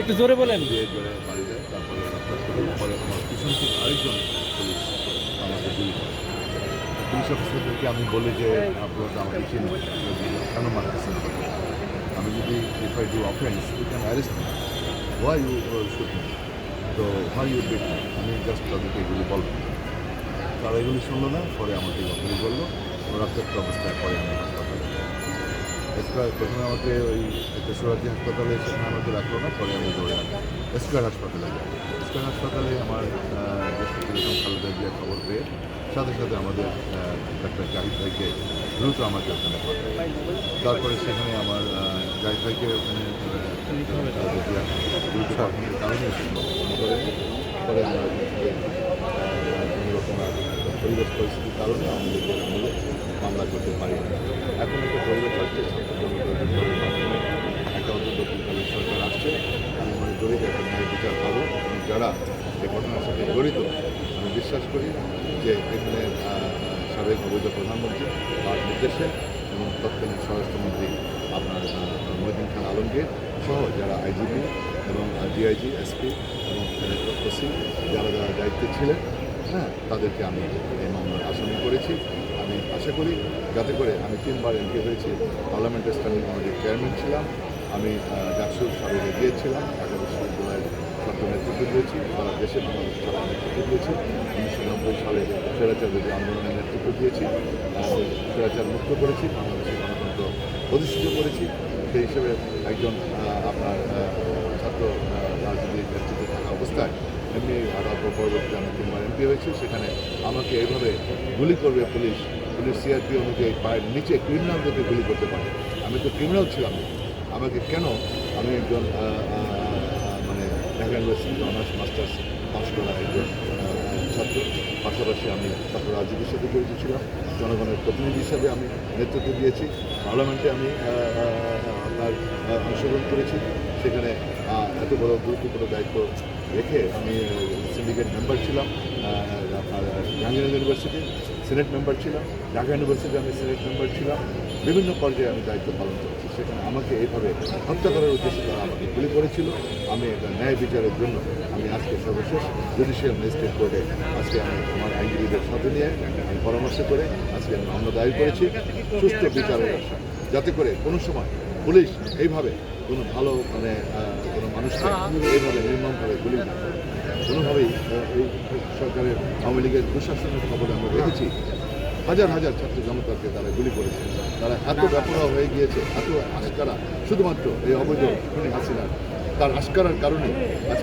একটু জোরে বলেন। পরে আমার আরেকজন পুলিশ আমাকে অফিসারদেরকে আমি বলি যে, আপনারা আমাকে চিনি কেন মারতেছেন আমি যদি if I do offence you can arrest me why you shoot তো ওয়াই ইউ বিট আমি জাস্ট তাদেরকে এগুলি বলব তারা এগুলি শুনলো না, পরে আমাকে গুলি করল রক্তাক্ত অবস্থায় পরে আমি স্কোয়ার প্রথমে আমাকে ওই তেসরাজি হাসপাতালে সেখানে আমাকে রাখল না, পরে আমি দৌড়ে স্কোয়ার হাসপাতালে যাই। স্কোয়ার হাসপাতালে আমার খালেদা জিয়ার খবর পেয়ে, সাথে সাথে আমাদের ডাক্তার জাহিদ ভাইকে দ্রুত আমাকে ওখানে তারপরে সেখানে আমার জাহিদ ভাইকে ওখানে দ্রুত কারণে করে কোনো রকম পরিবেশ পরিস্থিতির কারণে আমাদের আমলে মামলা করতে পারি এখন যারা এই ঘটনার সাথে জড়িত, আমি বিশ্বাস করি যে এখানে সাবেক অবৈধ প্রধানমন্ত্রী তার নির্দেশে এবং তৎকালীন স্বরাষ্ট্রমন্ত্রী আপনার মহিদিন খান আলমগীর সহ যারা আইজিপি এবং ডিআইজি, এসপি এবং ওসি যারা যারা দায়িত্বে ছিলেন হ্যাঁ তাদেরকে আমি এই মামলার আসামি করেছি। আমি আশা করি যাতে করে আমি তিনবার এমপি হয়েছি পার্লামেন্টের স্ট্যান্ডিং কমিটির চেয়ারম্যান ছিলাম, আমি ডাকসুর সাবেক গিয়েছিলাম ঢাকা বিশ্ববিদ্যালয়ের ছাত্র নেতৃত্ব দিয়েছি, সারা দেশে বাংলাদেশ ছাত্র নেতৃত্ব দিয়েছি। উনিশশো নব্বই সালে স্বৈরাচার বিরোধী আন্দোলনের নেতৃত্ব দিয়েছি স্বৈরাচার মুক্ত করেছি, বাংলাদেশের গণতন্ত্র প্রতিষ্ঠিত করেছি। সেই হিসেবে একজন আপনার ছাত্র রাজনীতির নেতৃত্বে থাকা অবস্থায় এমনি তারপর পরবর্তীতে আমি তিনবার এমপি হয়েছি। সেখানে আমাকে এইভাবে গুলি করবে পুলিশ পুলিশ সিআরপি অনুযায়ী পায়ের নিচে ক্রিমিনাল দেখে গুলি করতে পারে। আমি তো ক্রিমিনাল ছিলাম। আমাকে কেন আমি একজন Dhaka university honours, masters pass করা একজন ছাত্র। পাশাপাশি আমি ছাত্র রাজনীতির সাথে জড়িত ছিলাম। জনগণের প্রতিনিধি হিসাবে আমি নেতৃত্ব দিয়েছি। পার্লামেন্টে আমি আপনার অংশগ্রহণ করেছি। সেখানে এত বড় গুরুত্বপূর্ণ দায়িত্ব রেখে আমি সিন্ডিকেট মেম্বার ছিলাম। আপনার ইউনিভার্সিটি সিনেট মেম্বার ছিলাম। ঢাকা ইউনিভার্সিটি আমি সিনেট মেম্বার ছিলাম। বিভিন্ন পর্যায়ে আমি দায়িত্ব পালন করেছি। সেখানে আমাকে এইভাবে হত্যা করার উদ্দেশ্যে তারা আমাকে গুলি করেছিল। আমি এটা ন্যায় বিচারের জন্য আমি আজকে সর্বশেষ জুডিশিয়াল ম্যাজিস্ট্রেট কোর্টে আজকে আমি আমার আইনজীবীদের সাথে নিয়ে আমি পরামর্শ করে আজকে আমি মামলা দায়ের করেছি। সুষ্ঠু বিচারের আশা। যাতে করে কোনো সময় পুলিশ এইভাবে কোনো ভালো মানে কোনো মানুষকে এইভাবে নির্মমভাবে গুলি না করে। কোনোভাবেই এই সরকারের আওয়ামী লীগের প্রশাসনের খবর আমরা দেখেছি। হাজার হাজার ছাত্র জনতাকে তারা গুলি করেছে। তারা এত ব্যাপরা হয়ে গিয়েছে, এত আস্কারা শুধুমাত্র এই অবৈধ খুনি হাসিনার, তার আস্কারার কারণে আজকে